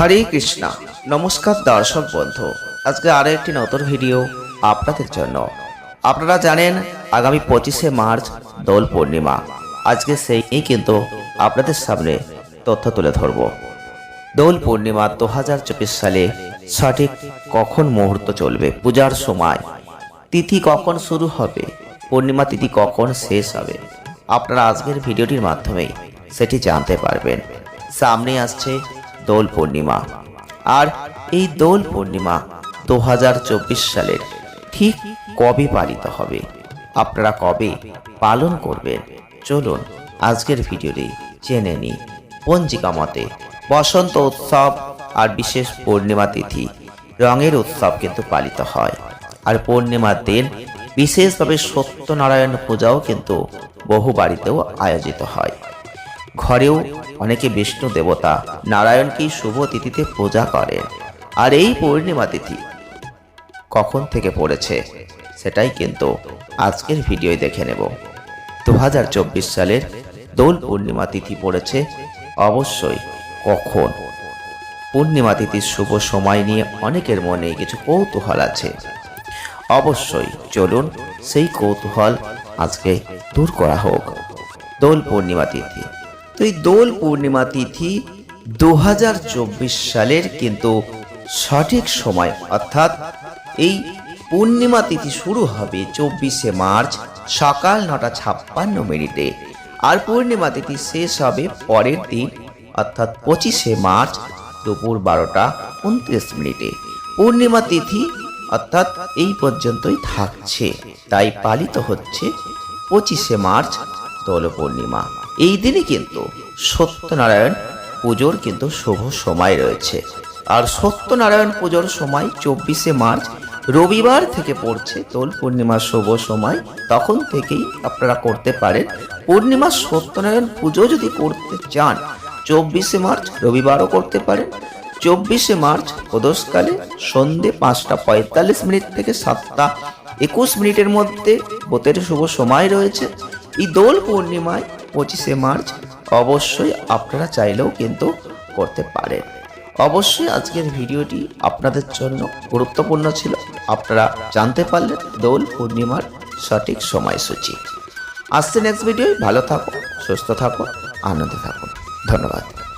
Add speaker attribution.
Speaker 1: হরে কৃষ্ণা। নমস্কার দর্শক বন্ধু। আজকে আরও একটি নতুন ভিডিও আপনাদের জন্য। আপনারা জানেন, আগামী পঁচিশে মার্চ দোল পূর্ণিমা। আজকে সেই কিন্তু আপনাদের সামনে তথ্য তুলে ধরব। দোল পূর্ণিমা দু হাজার চব্বিশ সালে সঠিক কখন মুহূর্ত চলবে? পূজার সময়। তিথি কখন শুরু হবে? পূর্ণিমা তিথি কখন শেষ হবে? আপনারা আজকের ভিডিওটির মাধ্যমেই সেটি জানতে পারবেন। সামনে আসছে দোল পূর্ণিমা। আর এই দোল পূর্ণিমা দু সালের ঠিক কবে পালিত হবে? আপনারা কবে পালন করবেন? চলুন আজকের ভিডিওটি জেনে নিই। পঞ্জিকা মতে বসন্ত উৎসব আর বিশেষ পূর্ণিমা তিথি রঙের উৎসব কিন্তু পালিত হয়। আর পূর্ণিমার দিন বিশেষভাবে সত্যনারায়ণ পূজাও কিন্তু বহু বাড়িতেও আয়োজিত হয়। ঘরেও অনেকে বিষ্ণু দেবতা, নারায়ণকেই শুভ তিথিতে পূজা করে। আর এই পূর্ণিমা তিথি কখন থেকে পড়েছে, সেটাই কিন্তু আজকের ভিডিওয় দেখে নেব। দু হাজার চব্বিশ সালের দোল পূর্ণিমা তিথি পড়েছে অবশ্যই কখন? পূর্ণিমা তিথির শুভ সময় নিয়ে অনেকের মনে কিছু কৌতূহল আছে। অবশ্যই চলুন সেই কৌতূহল আজকে দূর করা হোক। দোল পূর্ণিমা তিথি তো এই দোল পূর্ণিমা তিথি দু হাজার চব্বিশ সালের কিন্তু সঠিক সময়, অর্থাৎ এই পূর্ণিমা তিথি শুরু হবে চব্বিশে মার্চ সকাল নটা ছাপ্পান্ন মিনিটে। আর পূর্ণিমা তিথি শেষ হবে পরের দিন, অর্থাৎ পঁচিশে মার্চ দুপুর বারোটা উনত্রিশ মিনিটে। পূর্ণিমা তিথি, অর্থাৎ এই পর্যন্তই থাকছে, তাই পালিত হচ্ছে পঁচিশে মার্চ দোল পূর্ণিমা। এই দিনে কিন্তু সত্যনারায়ণ পুজোর কিন্তু শুভ সময় রয়েছে। আর সত্যনারায়ণ পুজোর সময় চব্বিশে মার্চ রবিবার থেকে পড়ছে দোল পূর্ণিমার শুভ সময়। তখন থেকেই আপনারা করতে পারেন। পূর্ণিমা সত্যনারায়ণ পুজো যদি করতে চান, চব্বিশে মার্চ রবিবারও করতে পারেন। চব্বিশে মার্চ প্রদোষকালে সন্ধে পাঁচটা পঁয়তাল্লিশ মিনিট থেকে সাতটা একুশ মিনিটের মধ্যে বোতের শুভ সময় রয়েছে। এই দোল পূর্ণিমায় পঁচিশে মার্চ, অবশ্যই আপনারা চাইলেও কিন্তু করতে পারেন। অবশ্যই আজকের ভিডিওটি আপনাদের জন্য গুরুত্বপূর্ণ ছিল। আপনারা জানতে পারলেন দোল পূর্ণিমার সঠিক সময়সূচি। আসছে নেক্সট ভিডিও ভালো থাকুন, সুস্থ থাকুন, আনন্দে থাকুন। ধন্যবাদ।